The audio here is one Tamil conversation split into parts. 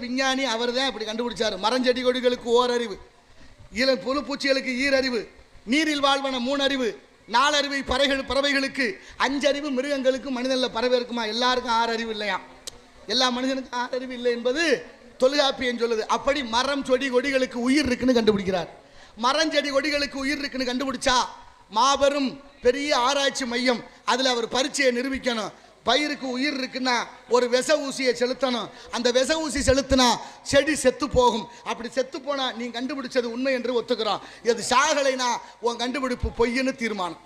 விஞ்ஞானி அவர் தான் இப்படி கண்டுபிடிச்சார். மரஞ்செடி கொடிகளுக்கு ஓரறிவு இளம் புழு பூச்சிகளுக்கு ஈரறிவு நீரில் வாழ்வன மூணு அறிவு நாலறிவு பறவைகள் பறவைகளுக்கு அஞ்சறிவு மிருகங்களுக்கு மனிதனில் பறவை இருக்குமா? எல்லாருக்கும் ஆறு அறிவு இல்லையா? எல்லா மனிதனுக்கும் ஆறு அறிவு இல்லை என்பது தொல்காப்பியம் சொல்லுது. அப்படி மரம் செடி கொடிகளுக்கு உயிர் இருக்குன்னு கண்டுபிடிக்கிறார். மரம் செடி கொடிகளுக்கு உயிர் இருக்குன்னு கண்டுபிடிச்சா மாபெரும் பெரிய ஆராய்ச்சி மையம். அதில் அவர் பரீட்சையை நிரூபிக்கணும். பயிருக்கு உயிர் இருக்குன்னா ஒரு விச ஊசியை செலுத்தணும். அந்த விச ஊசி செலுத்தினா செடி செத்து போகும். அப்படி செத்து போனால் நீ கண்டுபிடிச்சது உண்மை என்று ஒத்துக்கிறோம் இது சாகலைனா உன் கண்டுபிடிப்பு பொய்ன்னு தீர்மானம்.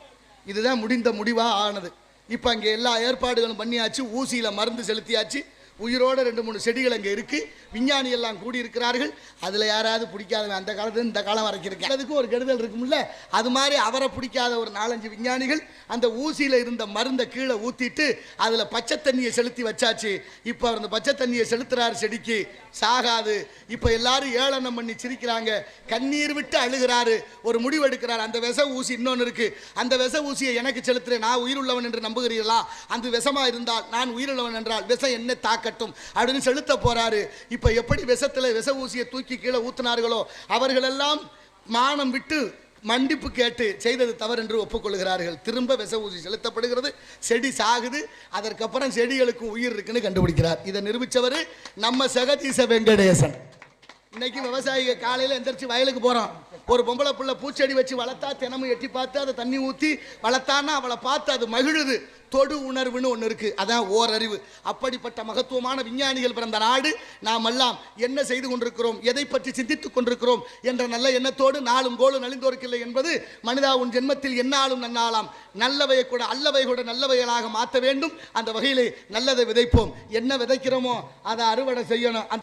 இதுதான் முடிந்த முடிவாக ஆனது. இப்போ அங்கே எல்லா ஏற்பாடுகளும் பண்ணியாச்சு. ஊசியில் மருந்து செலுத்தியாச்சு. உயிரோட ரெண்டு மூணு செடிகள் அங்கே இருக்குது விஞ்ஞானி எல்லாம் கூடி இருக்கிறார்கள் அதில் யாராவது பிடிக்காதவன் அந்த காலத்துல இந்த காலம் வரைக்கும் இருக்கு ஒரு கெடுதல் இருக்கும்ல? அது மாதிரி அவரை பிடிக்காத ஒரு நாலஞ்சு விஞ்ஞானிகள் அந்த ஊசியில் இருந்த மருந்தை கீழே ஊற்றிட்டு அதில் பச்சை தண்ணியை செலுத்தி வச்சாச்சு. இப்போ அவர் அந்த பச்சை தண்ணியை செலுத்துறாரு செடிக்கு. சாகாது. இப்போ எல்லாரும் ஏளனம் பண்ணி சிரிக்கிறாங்க. கண்ணீர் விட்டு அழுகிறாரு. ஒரு முடிவு எடுக்கிறார். அந்த விச ஊசி இன்னொன்று இருக்குது அந்த விச ஊசியை எனக்கு செலுத்துறேன். நான் உயிருள்ளவன் என்று நம்புகிறீர்களா? அந்த விஷமாக இருந்தால் நான் உயிருள்ளவன் என்றால் விஷம் என்ன தாக்கட்டும் அப்படின்னு செலுத்த போறாரு. இப்போ எப்படி விஷத்துல விச ஊசியை தூக்கி கீழே ஊத்தினார்களோ அவர்களெல்லாம் மானம் விட்டு மன்னிப்பு கேட்டு செய்தது தவறு என்று ஒப்புக்கொள்கிறார்கள். திரும்ப விச ஊசி செலுத்தப்படுகிறது செடி சாகுது அதற்கப்புறம் செடிகளுக்கு உயிர் இருக்குன்னு கண்டுபிடிக்கிறார். இதை நிரூபித்தவர் நம்ம சகதீச வெங்கடேசன். இன்னைக்கு விவசாயிக காலையில் எந்திரிச்சு வயலுக்கு போகிறோம் ஒரு பொம்பளை புள்ள பூச்செடி வச்சு வளர்த்தா தினமும் எட்டி பார்த்து அதை தண்ணி ஊற்றி வளர்த்தான்னா அவளை பார்த்து அது மகிழுது. தொடு உணர்வுன்னு ஒன்று இருக்குது அதான் ஓரறிவு. அப்படிப்பட்ட மகத்துவமான விஞ்ஞானிகள் பிறந்த நாடு. நாம் எல்லாம் என்ன செய்து கொண்டிருக்கிறோம் எதை பற்றி சிந்தித்துக் கொண்டிருக்கிறோம் என்ற நல்ல எண்ணத்தோடு நாளும் கோலும் நலிந்தோர்க்கில்லை என்பது மனிதா உன் ஜென்மத்தில் என்னாலும் நன்னாலாம். நல்லவையை கூட அல்லவை கூட நல்லவைகளாக மாற்ற வேண்டும். அந்த வகையிலே நல்லதை விதைப்போம். என்ன விதைக்கிறோமோ அதை அறுவடை செய்யணும். அந்த